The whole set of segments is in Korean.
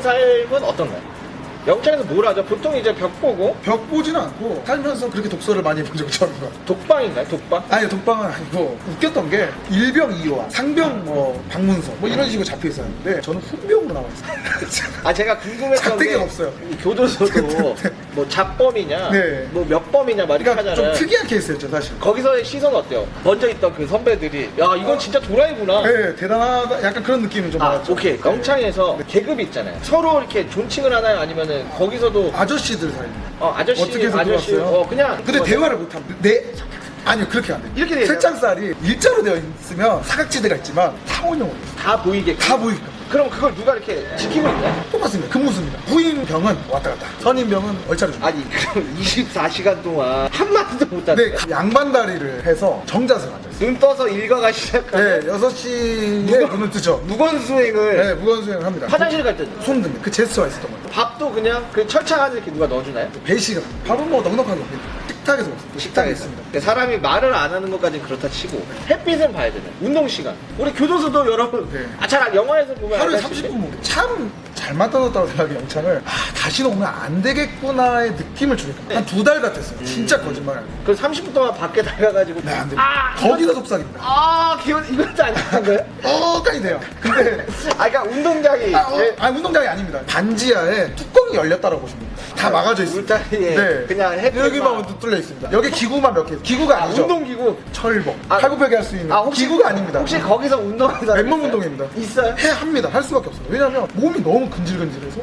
삶은 어떤가요? 영창에서 뭘 하죠? 보통 이제 벽 보고 벽 보지는 않고 살면서 그렇게 독서를 많이 본 적이 처음인 것 같아요. 독방인가요? 독방? 아니 독방은 아니고 웃겼던 게 일병 2호, 상병 뭐 방문서 뭐 이런 식으로 잡혀 있었는데 저는 훈병으로 나와 있어요. 아 제가 궁금했던 게 없어요. 이 교도소도 뭐 잡범이냐, 네. 뭐 몇 범이냐 막 이렇게 그러니까 좀 하잖아요. 특이한 케이스였죠 사실. 거기서의 시선 어때요? 먼저 있던 그 선배들이 야 이건 진짜 도라이구나. 네, 대단하다. 약간 그런 느낌은 좀 아 받았죠. 오케이 네. 영창에서 계급이 있잖아요. 서로 이렇게 존칭을 하나요? 아니면 은 거기서도 아저씨들 사이. 어, 아저씨 어떻게 해서 아저씨 들어왔어요? 어 그냥 근데 뭐, 대화를 못하면 네 아니요 그렇게 안 돼. 이렇게 돼요? 살짝살이 일자로 되어 있으면 사각지대가 있지만 타원형으로 다 보이게 다 보이게. 그럼 그걸 누가 이렇게 지키고 있나요? 똑같습니다. 근무수입니다. 후임병은 왔다 갔다. 선임병은 얼차려 줍니다. 아니 그럼 24시간 동안 한마디도 못하는 네, 양반다리를 해서 정자세로 앉아있어요. 눈 떠서 일과가 시작하면 네, 6시에 눈을 뜨죠. 무건 수행을 네, 무건수행을 합니다. 화장실 갈 때도 손 듭니다. 그 제스처가 있었던 거예요. 밥도 그냥 그 철창 안에 이렇게 누가 넣어주나요? 배시가. 밥은 뭐 넉넉하게 먹습니다. 식탁에서 먹습니다. 식탁에 있습니다. 근데 사람이 말을 안 하는 것까지는 그렇다 치고 햇빛은 봐야 되는 운동 시간 우리 교도소도 여러분 네. 아 잘 영화에서 보면 하루에 알다시피 30분 먹고 참 잘 만들었다고 생각해 영창을. 아, 다시는 오면 안 되겠구나의 느낌을 주니까. 한 두 달 같았어요. 진짜 거짓말. 아니에요 그 30분 동안 밖에 나가가지고 네, 안 됩니다. 아 거기서 속삭입니다. 아 기분 이것도 안 좋은 거예요? 어까지 돼요. 근데 아 그러니까 운동장이 아, 어, 제- 아니 운동장이 아닙니다. 반지하에 뚜껑이 열렸다고 보시면 됩니다 다 막아져 있습니다. 울타리에 그냥 햇빛만. 여기만 뚫려 있습니다. 여기 기구만 몇 개 기구가 아, 아니죠? 운동기구. 철봉. 아, 팔굽혀펴기 할 수 있는 아 혹시 기구가 아닙니다. 혹시 거기서 운동하는 사람 맨몸 있어요? 운동입니다. 있어요? 해 합니다. 할 수밖에 없어요. 왜냐면 몸이 너무 근질근질해서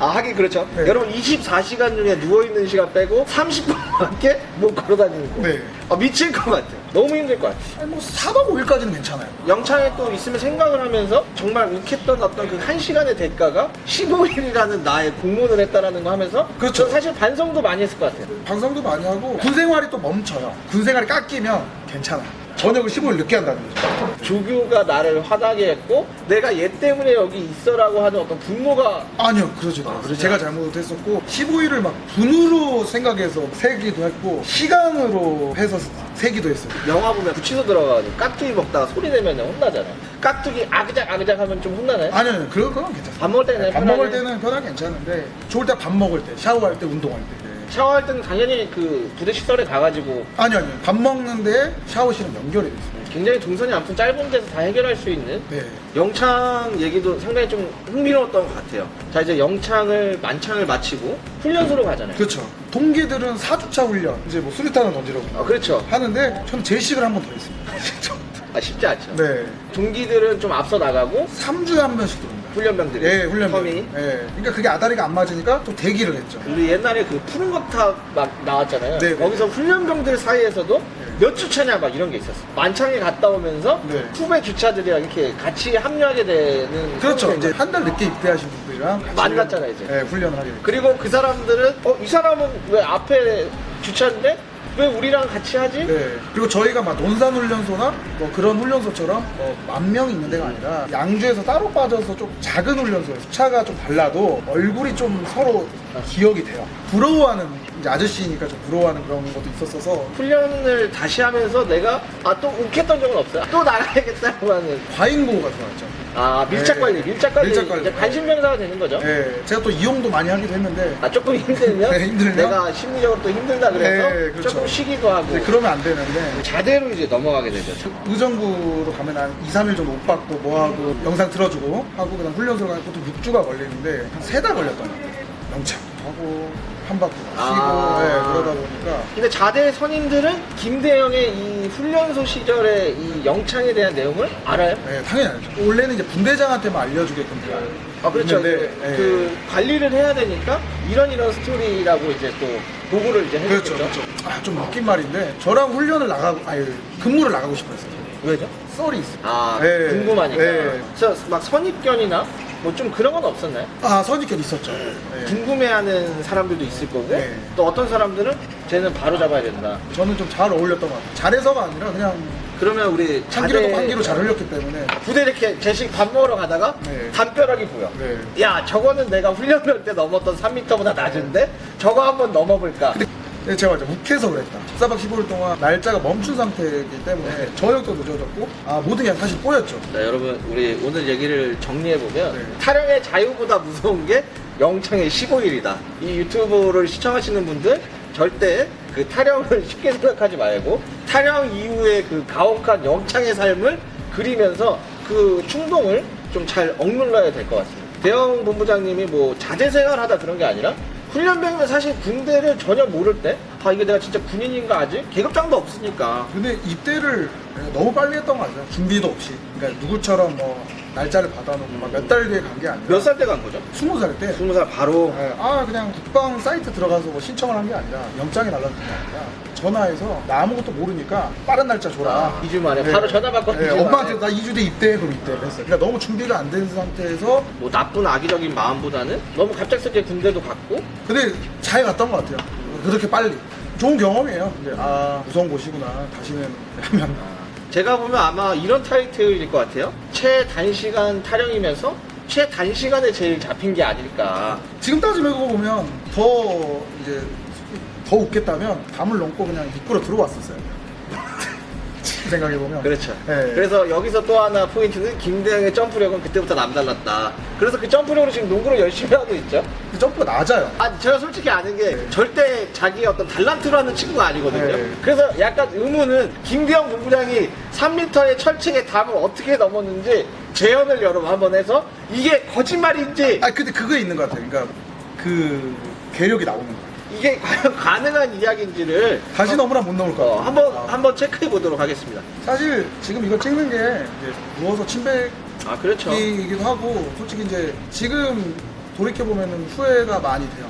아 하긴 그렇죠 네. 여러분 24시간 중에 누워 있는 시간 빼고 30분밖에 못 걸어 다니는 거 네. 아, 미칠 것 같아요 너무 힘들 것 같아요 아니, 뭐 4박 5일까지는 괜찮아요 영창에 또 있으면 생각을 하면서 정말 욱했던 어떤 그 한 시간의 대가가 15일이라는 나의 공문을 했다라는 거 하면서 그렇죠. 저 사실 반성도 많이 했을 것 같아요 방송도 많이 하고 군 생활이 또 멈춰요. 군 생활이 깎이면 괜찮아 요. 저녁을 15일 늦게 한다는 거죠. 조교가 나를 화나게 했고 내가 얘 때문에 여기 있어라고 하는 어떤 분노가 아니요, 그러지도 않아요. 제가 잘못했었고 15일을 막 분으로 생각해서 세기도 했고 시간으로 해서 세기도 했어요. 영화 보면 구치소 들어가가지고 깍두기 먹다가 소리 내면 혼나잖아요 깍두기 아그작 아그작 하면 좀 혼나나요? 아니요, 아니요. 그런 건 괜찮아요. 밥 먹을 때 그냥 밥 편하게 먹을 때는 편하게 괜찮은데 좋을 때 밥 먹을 때, 샤워할 때, 운동할 때. 샤워할 때는 당연히 그 부대 시설에 가가지고 아니요, 아니요. 밥 먹는데 샤워실은 연결이 돼 있어요. 굉장히 동선이 아무튼 짧은 데서 다 해결할 수 있는 네. 영창 얘기도 상당히 좀 흥미로웠던 것 같아요. 자 이제 영창을 만창을 마치고 훈련소로 가잖아요. 그렇죠. 동기들은 4주차 훈련, 이제 뭐 수류탄을 던지라고 아, 그렇죠. 하는데 저는 제식을 한 번 더 했습니다. 아 쉽지 않죠. 네. 동기들은 좀 앞서 나가고 3주에 한 번씩 들어옵니다. 훈련병들이 예, 훈련병. 텀이 예. 그러니까 그게 아다리가 안 맞으니까 또 대기를 했죠. 우리 옛날에 그 푸른 거탑 막 나왔잖아요. 네, 네. 거기서 훈련병들 사이에서도 몇 주차냐 막 이런 게 있었어. 만창에 갔다 오면서 네. 후배 주차들이랑 이렇게 같이 합류하게 되는 그렇죠. 이제 한 달 늦게 입대하신 분들이랑 같이 훈련- 이제. 예, 훈련을 하게 됐죠. 그리고 그 사람들은 어 이 사람은 왜 앞에 주차인데 왜 우리랑 같이 하지? 네. 그리고 저희가 막 논산훈련소나 뭐 그런 훈련소처럼 뭐만 명 있는 데가 아니라 양주에서 따로 빠져서 좀 작은 훈련소예요. 차가 좀 달라도 얼굴이 좀 서로 기억이 돼요. 부러워하는 이제 아저씨니까 좀 부러워하는 그런 것도 있었어서 훈련을 다시 하면서 내가 아 또 욱했던 적은 없어요. 또 나가야겠다고 하는 과잉 보호가 들어왔죠. 아 밀착 관리, 네. 밀착 관리, 밀착 관리. 이제 관심 병사가 되는 거죠. 예. 제가 또 이용도 많이 하기도 했는데 아 조금 힘들면, 네, 힘들면? 내가 심리적으로 또 힘들다 그래서 네, 그렇죠. 조금 쉬기도 하고 네, 그러면 안 되는데 자대로 이제 넘어가게 되죠. 의정부로 가면 한 2, 3일 정도 옷 받고 뭐 하고 영상 틀어주고 하고 그다음 훈련소 가고 또 6주가 걸리는데 한세달 걸렸던 것 같아요 영창 하고 한 바퀴 쉬고 아. 예, 그러다 보니까 근데 자대 선임들은 김대영의 이 훈련소 시절의 이 영창에 대한 내용을 알아요? 예, 당연히 알죠 원래는 이제 분대장한테만 알려주게끔 되어 아 그렇죠. 있는데, 그, 예. 그 관리를 해야 되니까 이런 이런 스토리라고 이제 또 보고를 이제 그렇죠 해줬죠. 그렇죠 아, 좀 웃긴 말인데 저랑 훈련을 나가고 아니 근무를 나가고 싶어했어요 왜죠? 썰이 있어요 아 예, 궁금하니까. 예. 그래서 막 선입견이나 뭐 좀 그런 건 없었나요? 아 선입견 있었죠 예. 궁금해하는 사람들도 있을 거고 네. 또 어떤 사람들은 쟤는 바로 잡아야 된다. 저는 좀 잘 어울렸던 것 같아요 잘해서가 아니라 그냥 그러면 우리 참기로도 자대- 판기로 잘 흘렸기 때문에 부대 이렇게 제식 밥 먹으러 가다가 네. 담벼락이 보여. 네. 야 저거는 내가 훈련병 때 넘었던 3m보다 낮은데 저거 한번 넘어볼까? 근데 네, 제가 이제 욱해서 그랬다. 14박 15일 동안 날짜가 멈춘 상태이기 때문에 저녁도 늦어졌고 아, 모든 게 사실 꼬였죠. 자 여러분 우리 오늘 얘기를 정리해 보면 네. 타령의 자유보다 무서운 게 영창의 15일이다 이 유튜브를 시청하시는 분들 절대 그 타령을 쉽게 생각하지 말고 타령 이후의 그 가혹한 영창의 삶을 그리면서 그 충동을 좀 잘 억눌러야 될 것 같습니다 대형 본부장님이 뭐 자제 생활 하다 그런 게 아니라 훈련병이면 사실 군대를 전혀 모를 때, 아, 이게 내가 진짜 군인인가 아직? 계급장도 없으니까. 근데 입대를 너무 빨리 했던 거 아니야? 준비도 없이. 그러니까 누구처럼 뭐 날짜를 받아놓고 막몇달 뒤에 간 게 아니라 몇 살 때 간 거죠? 스무 살 때. 스무 살 바로. 네, 아 그냥 국방 사이트 들어가서 뭐 신청을 한 게 아니라 영장이 날라온 게 아니라 전화해서 나 아무것도 모르니까 빠른 날짜 줘라. 아, 2주 만에 바로 전화 받고 네, 2주 엄마한테. 나 2주 뒤에 입대해 그럼 입대를 했어요. 그러니까 너무 준비가 안 된 상태에서 뭐 나쁜 악의적인 마음보다는 너무 갑작스럽게 군대도 갔고 근데 잘 갔던 것 같아요. 그렇게 빨리. 좋은 경험이에요. 근데 아 무서운 곳이구나. 다시는 하면 제가 보면 아마 이런 타이틀일 것 같아요. 최단시간 타령이면서 최단시간에 제일 잡힌 게 아닐까. 지금 따지고 보면 더 이제 더 웃겠다면 담을 넘고 그냥 입구로 들어왔었어요. 생각해 보면. 그렇죠. 네. 그래서 여기서 또 하나 포인트는 김대영의 점프력은 그때부터 남달랐다. 그래서 그 점프력으로 지금 농구를 열심히 하고 있죠. 그 점프가 낮아요. 아, 제가 솔직히 아는 게 네. 절대 자기 어떤 달란트로 하는 친구가 아니거든요. 네. 그래서 약간 의문은 김대영 본부장이 3m의 철책의 담을 어떻게 넘었는지 재현을 여러분 한번 해서 이게 거짓말인지 아 근데 그거 있는 것 같아요. 그러니까 그 괴력이 나오는 거예요. 이게 과연 가능한 이야기인지를 다시 너무나 못것 어, 같아요. 한번 아. 한번 체크해 보도록 하겠습니다. 사실 지금 이거 찍는 게 이제 누워서 침뱉기이기도 아 그렇죠. 하고 솔직히 이제 지금 돌이켜 보면은 후회가 많이 돼요.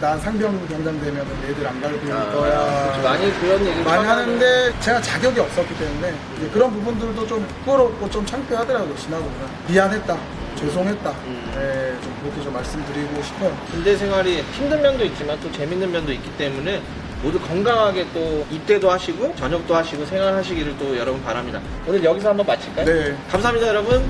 난 상병 병장 되면 애들 안 가르칠 아, 거야. 많이 그런 얘기 많이 하는데 제가 자격이 없었기 때문에 이제 그런 부분들도 좀 부끄럽고 좀 창피하더라고요 지나고 보면 미안했다 죄송했다 음. 네, 좀 그렇게 좀 말씀드리고 싶어요 군대 생활이 힘든 면도 있지만 또 재밌는 면도 있기 때문에 모두 건강하게 또 입대도 하시고 저녁도 하시고 생활하시기를 또 여러분 바랍니다. 오늘 여기서 한번 마칠까요? 네. 감사합니다 여러분.